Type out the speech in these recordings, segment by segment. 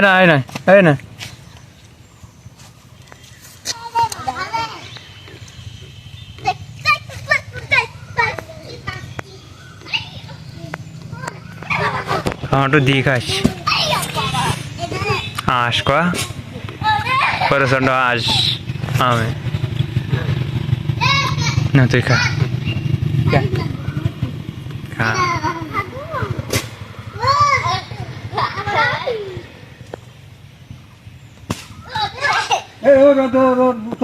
না, এই না এই না। আমারও দিয়ে খাস হাঁস কয়া প্রচণ্ড হাঁস আমি। না, তুই খা।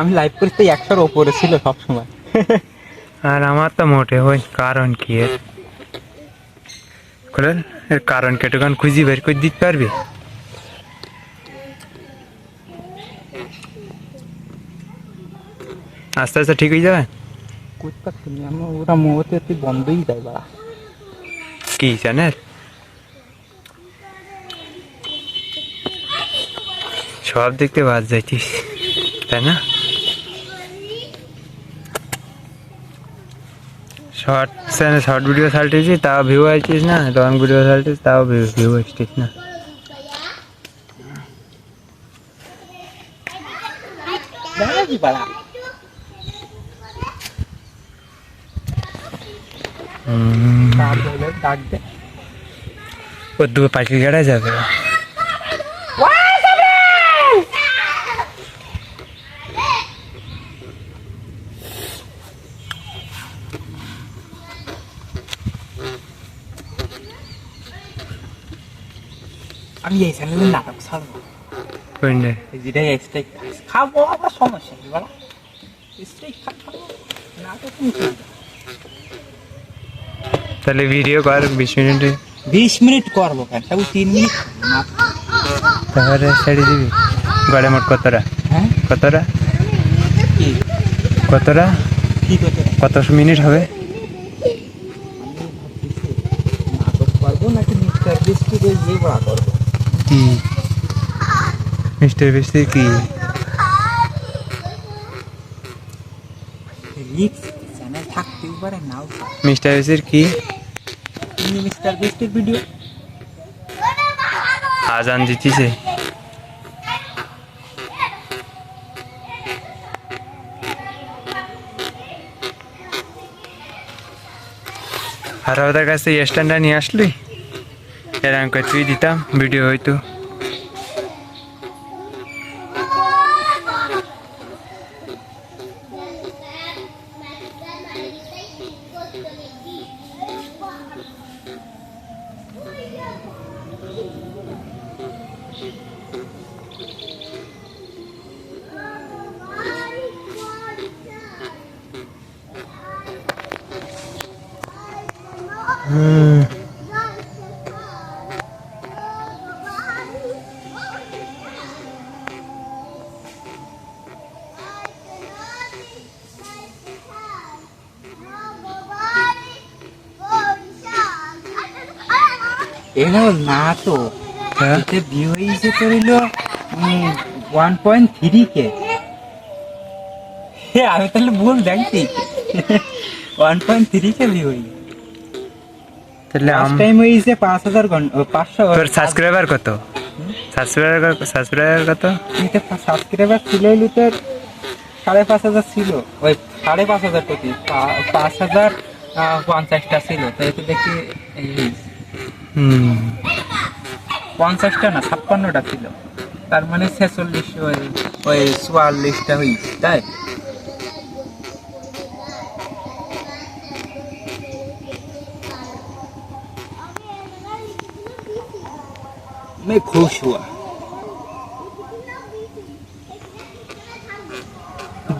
আমি লাইভ করতে একশোর ওপরে ছিল সব সময় আর আমার তো মোটে হই কারণ কি এর? খুলেন এর কারণ কেটুকান খুঁজি বের করে দিতে পারবি? আস্তে আস্তে ঠিক হয়ে যাবে? করতে পারছি ওরা তুই বন্ধই যায় বাড়া। কি জানেন সব দেখতে বাদ যাইতিস তাই না? শর্ট চ্যানেল শর্ট ভিডিও ছাড়তেছি তাও ভিউ আসছিস না? লং ভিডিও ছাড়তিস তাও ভিউ আসছিস না? ও দু পাখি গাড়া যাবে। আমি এই চ্যানেলে নাটক ছাড়বো কোনটা এই যেটা স্ট্রাইক খাব আবার সমস্যা নেই বাড়া স্ট্রাইক খাব নাটক আমি করব। তাহলে ভিডিও কর বিশ মিনিটে বিশ মিনিট করব কেন? তিন মিনিট তাহলে ছেড়ে দিবি। গড়ে মোট কতটা? হ্যাঁ? কতটা? কতটা? কি করতে কত মিনিট হবে নাটক করব নাকি মিস্টার বিস্কুট ওই যে বড়া করব কি? মিস্টার বেস্টি কি? থাকতেও পারে নাও মিস্টার বেস্টির কি? মিস্টার বিস্টের ভিডিও আজান দিতেছে। আর ওদের কাছে স্ট্যান্ডটা নিয়ে আসলি? এরকম কিছুই দিতাম ভিডিও হয়তো এগুলো না তো। হ্যাঁ। এতে ভিউ হয়েছে তো হইল ওয়ান পয়েন্ট থ্রি কে। আমি তাহলে ভুল দেখছি। One point three K view হয়েছে। তাহলে লাস্ট টাইম হয়েছে পাঁচ হাজার ঘণ্টা পাঁচশো তোর সাবস্ক্রাইবার কত? সাবস্ক্রাইবার সাবস্ক্রাইবার কত? সাবস্ক্রাইবার ছিল হইল তোর সাড়ে পাঁচ হাজার ছিল। ওই সাড়ে পাঁচ হাজার পা- পাঁচ হাজার আহ, পঞ্চাশটা ছিল। তো দেখি এই পঞ্চাশটা না ছাপ্পান্নটা ছিল তার মানে ছেচল্লিশ ওই ওই চুয়াল্লিশটা হয়েছে তাই मैं खुश हुआ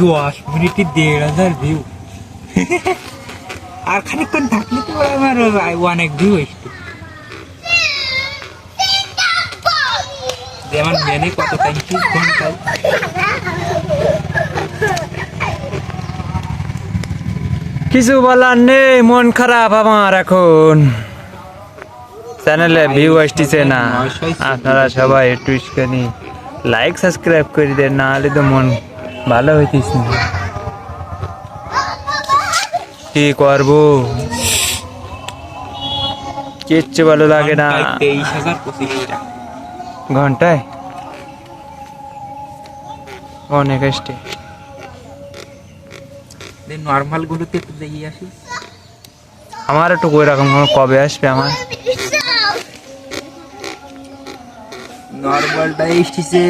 দশ মিনিটে দেড় হাজার ভিউ আর খানিকক্ষণ থাকলে তো আমার অনেক ভিউ আসতো যে আমার মেনে কত ট্যাঙ্কি ঘন্টায় কিছু বলার নেই মন খারাপ আমার এখন। চ্যানেলে ভিউ আসতেছে না। আপনারা সবাই একটু ইস্কানি লাইক সাবস্ক্রাইব করে দেন না হলে তো মন ভালো হইতিস না। কি করব? কিচ্ছু ভালো লাগে না। তেইশ হাজার পঁচিশ টাকা। ঘন্টায়? অনেক আসছে নর্মাল গুলোতে একটু দেখিয়ে আসি। আমার একটু ওই রকম কবে আসবে আমার? নর্মালটা এসেছে।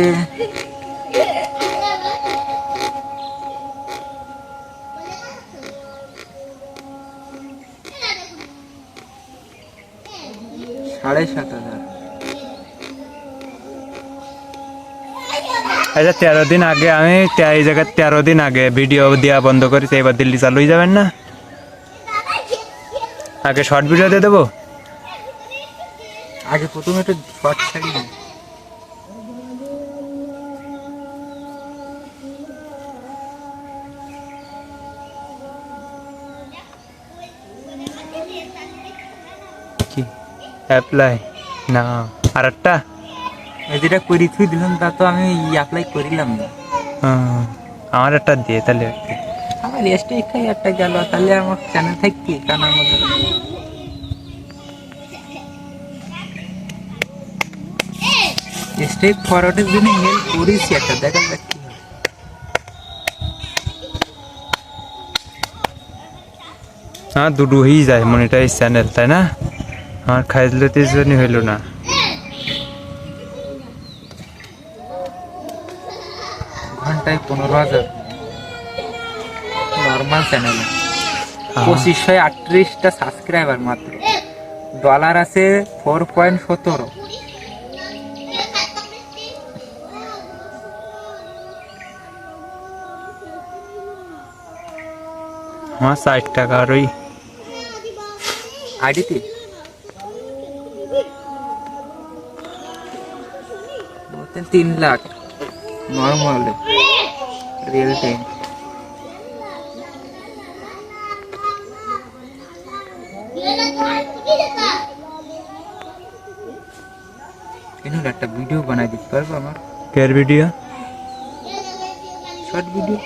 সাড়ে সাত হাজার। আচ্ছা তেরো দিন আগে আমি এই জায়গায় তেরো দিন আগে ভিডিও দেওয়া বন্ধ করেছি এবার দিল্লি চালু হয়ে যাবেন না? আগে শর্ট ভিডিও দিয়ে দেবো? আগে প্রথমে একটু শর্ট ছাড়ি কি? অ্যাপ্লাই না। আর একটা যেটা করি থুই দিলাম তা তো আমি অ্যাপ্লাই করিলাম না। হুম, আমার একটা দিয়ে তাহলে। আমার এসটা এখানে একটা গেল তাহলে আমার চ্যানেল থাকবে কানার মধ্যে স্টেপ ফরওয়ার্ডের জন্য মেল করেছি একটা দেখা যাক কি হ্যাঁ। দুটো হয়েই যায় মনিটাইজ চ্যানেল তাই না? আমার খাইজলতির জন্য হইল না। ঘন্টায় পনেরো হাজার। নর্মাল চ্যানেল হ্যাঁ। পঁচিশশো আটত্রিশটা সাবস্ক্রাইবার মাত্র। ডলার আছে ফোর পয়েন্ট সতেরো। আমার ষাট টাকা আর ওই আইডিতে তিন লাখ। নর্মাল রিয়েল টাইম এনুর একটা ভিডিও বানাই দিতে পারব আমার? কেয়ার ভিডিও শর্ট ভিডিও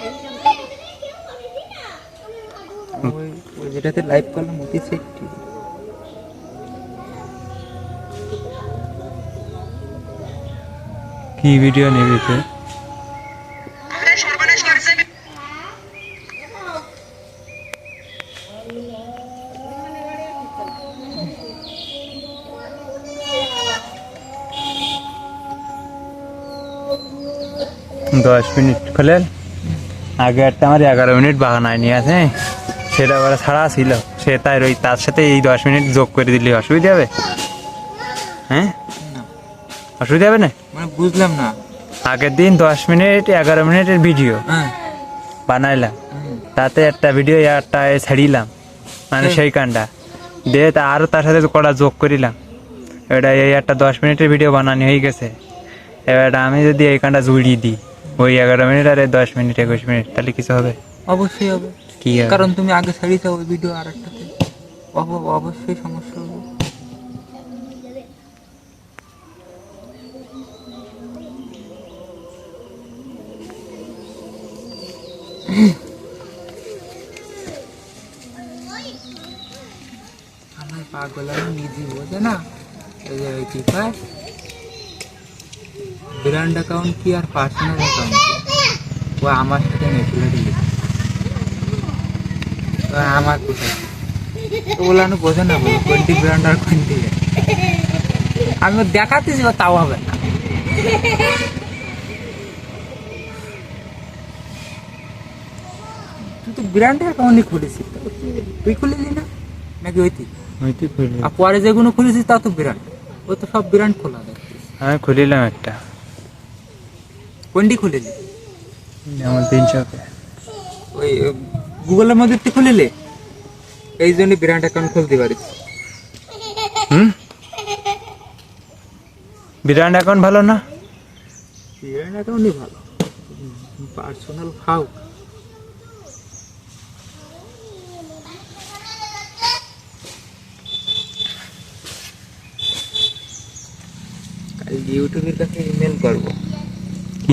ওই যেটাতে লাইভ করলাম অতি সেফটি কি ভিডিও নিবি দশ মিনিট খোলেন আগে একটা আমার এগারো মিনিট বাগানায় নিয়ে আছে সেটা আবার ছাড়া ছিল। সে তাই ওই তার সাথে এই দশ মিনিট যোগ করে দিলে অসুবিধা হবে? হ্যাঁ? অসুবিধা হবে না? মানে বুঝলাম না। আগের দিন দশ মিনিট এগারো মিনিটের ভিডিও। হ্যাঁ। বানাইলাম। তাতে একটা ভিডিও একটা ছাড়িলাম। মানে সেই কানটা দিয়ে তা আরও তার সাথে কটা যোগ করিলাম। এটা এই একটা দশ মিনিটের ভিডিও বানানো হয়ে গেছে। এবার আমি যদি এই কানটা জুড়িয়ে দিই। ওই এগারো মিনিট আর দশ মিনিট একুশ মিনিট তাহলে কিছু হবে? অবশ্যই হবে। কি কারণ তুমি আগে ছাড়িয়েছো ওই ভিডিও আর একটাতে অব- অবশ্যই সমস্যা হবে। আমার পাগল আমি নিজে বোঝে না। এই যে ওই কি কয় ব্র্যান্ড অ্যাকাউন্ট কি আর পার্সোনাল অ্যাকাউন্ট ও আমার সাথে নেটুলারি আমার কোথায়? আমি বোঝে না বলো কোনটি ব্র্যান্ড আর কোনটি। আমি দেখাতেছি তাও হবে না। তুই তো ব্র্যান্ড অ্যাকাউন্টই খুলেছিস তুই- খুলিলি না? নাকি ওই তুই ওই আর পরে যেগুলো খুলেছিস তা তো ব্র্যান্ড ও তো সব ব্র্যান্ড খোলা দেখছিস আমি খুলিলাম একটা। কোনটি খুলিলি? আমার তিনশোকে ওই গুগলের মধ্যে তুই খুলিলে? এই জন্য ব্র্যান্ড অ্যাকাউন্ট খুলতে পারিস। হুম? বিরাট অ্যাকাউন্ট ভালো না? হিরোইন অ্যাকাউন্টই ভালো। পার্সোনাল ফাউ। কাল ইউটিউবের কাছে ইমেল করব।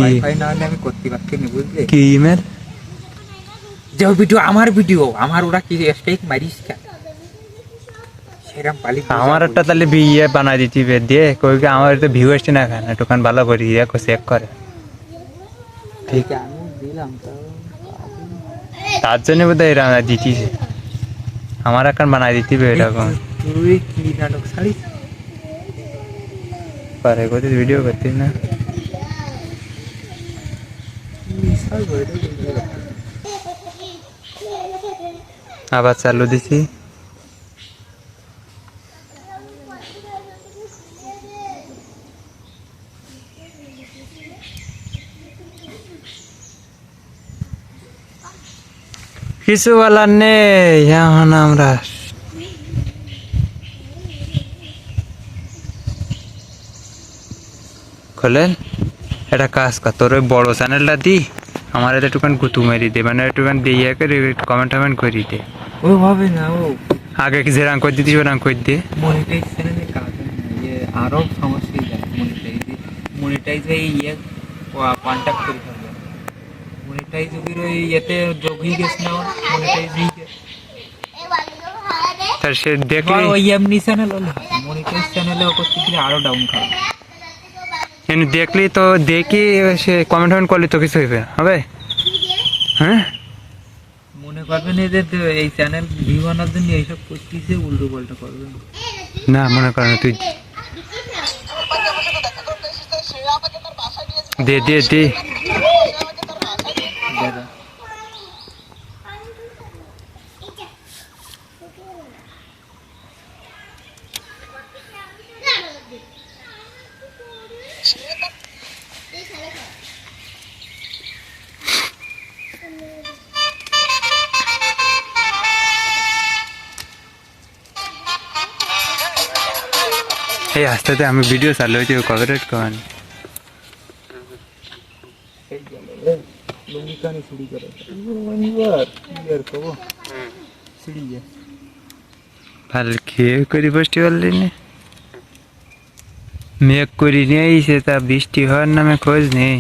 ওয়াইফাই না হলে আমি করতে পারছি বুঝলে? কি ইমেল যে ভিডিও আমার ভিডিও আমার ওরা কি স্ট্রাইক মারিস কেন আমার একটা তাহলে বিয়ে বানাই দিতি বে দিয়ে কই কি আমার তো ভিউ আসছে না খান একটুখান ভালো করি ইয়ে চেক করে। ঠিক। আমি দিলাম তো তার জন্য দিতিছে। আমার এখন বানাই দিতি এরকম। তুই কি নাটক ছাড়িস? পরে করতে ভিডিও করতিস না। আবার চালু দিছি। কিছু বলার নেই এখন আমরা খোলেন? এটা কাজ কর। তোর ওই বড় চ্যানেলটা দি আমার এটা একটুখান গুতু মেরি দে মানে একটুখান দিয়ে করে কমেন্ট টমেন্ট করি দে। ও ভাবে না ও। আগে কি যেরাম করে দিতিস ওরাম করে দে। মনিটাইজ চ্যানেলে কাজ ইয়ে আরও সমস্যা যায় মনিটাইজ মনিটাইজ এই ইয়ে কন্ট্যাক্ট করে ফেলবে মনিটাইজ ওই ইয়েতে যোগ হয়ে গেছে না মনিটাইজ হয়ে গেছে। তার সে দেখলি ওই এমনি চ্যানেল হলে মনিটাইজ চ্যানেলে করতে গেলে আরও ডাউন খাবে এমনি দেখলি তো দেখি সে কমেন্ট টমেন্ট করলি তো কিছু হইবে হবে? হ্যাঁ? মনে করবেন এদের যে এই চ্যানেল ভিউ আনার জন্য এইসব করতেছে উল্টো পাল্টা করবে। না মনে কর না তুই দে দে দে। এই রাস্তাতে আমি ভিডিও চালু হয়েছে কপিরাইট করেন। ভালো খেয়ে করি বৃষ্টি পারলি না মেঘ করি নেই আইসে তা বৃষ্টি হওয়ার নামে খোঁজ নেই।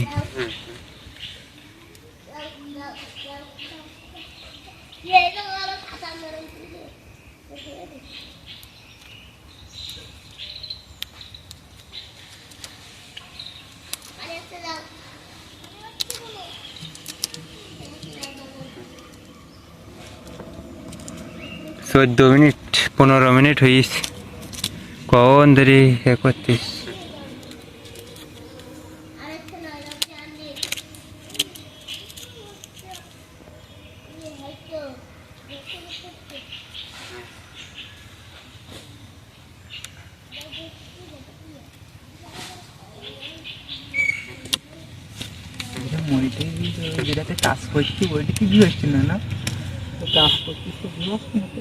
চোদ্দ মিনিট পনেরো মিনিট হয়েছে কখন ধরে এ করতিস যেটাতে কাজ করছি ওইটা কি আসছে না না? কাজ করছিস তো আসছে না তো?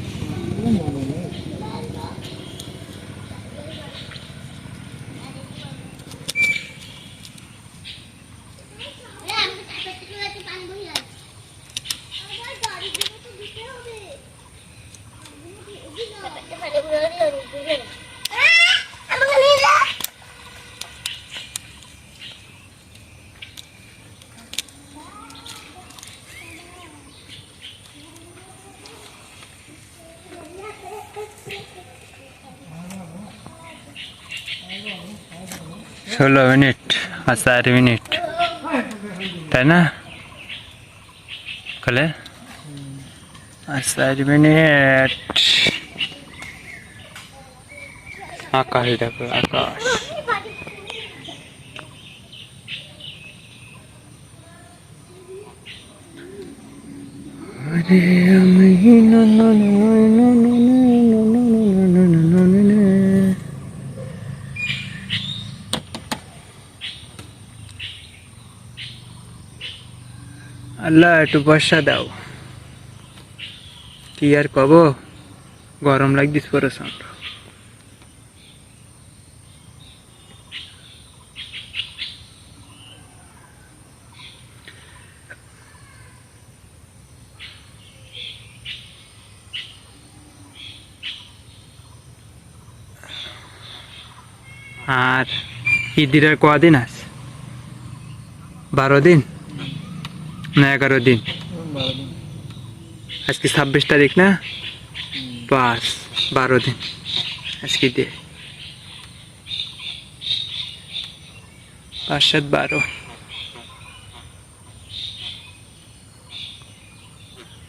ষোলো মিনিট আর চার মিনিট তাই না কলে আর চার মিনিট আকাশ দেখো আকাশ আরে আমি আল্লাহ, একটু বর্ষা দাও। কি আর কব? গরম লাগদিস প্রচণ্ড। আর ঈদের কদিন আছে? বারো দিন? না এগারো দিন। আজকে ছাব্বিশ তারিখ না? পাঁচ, বারো দিন। আজকে দিয়ে পাঁচ, সাত, বারো।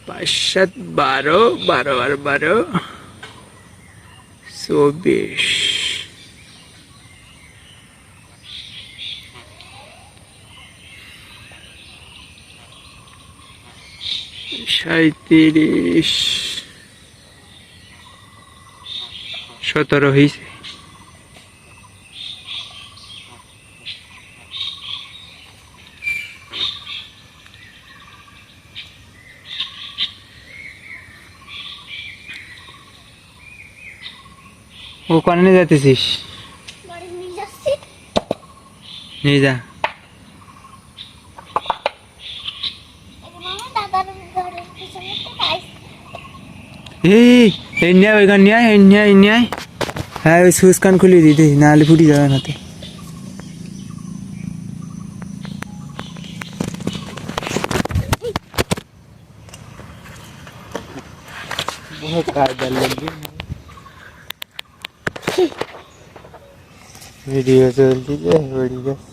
পাঁচ, সাত বারো বারো বারো। চব্বিশ। সাঁত্রিশ সতেরো হয়েছে ও কানে যাতেছিস বাড়ি নিয়ে যা। এই এই নিয়ে ওইখান নিয়ে আয়, এই নিয়ে আয়, এই নিয়ে আয়। হ্যাঁ ওই সুইচ কান খুলে দিতে নাহলে ফুটি যাবে নাতে ভিডিও চলছে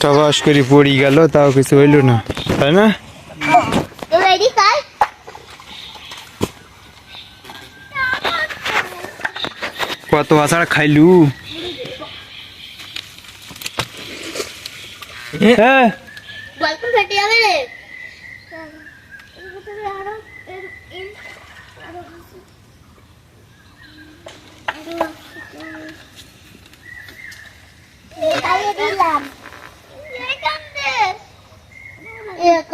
টবাস করে পড়ি গেল তাও কিছু হইল না তাই না? কত আষাঢ় খাইলু? হ্যাঁ দিলাম এখন আমার নাম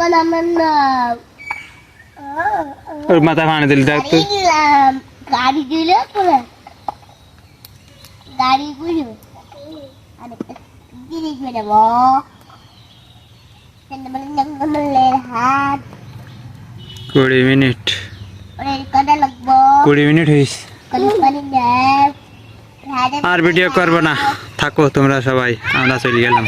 ওর মাথা ভাঙে দিল তো গাড়ি দিলে পরে গাড়ি হাত কুড়ি মিনিট কুড়ি মিনিট হয়েছে আর ভিডিও করব না থাকো তোমরা সবাই আমরা চলে গেলাম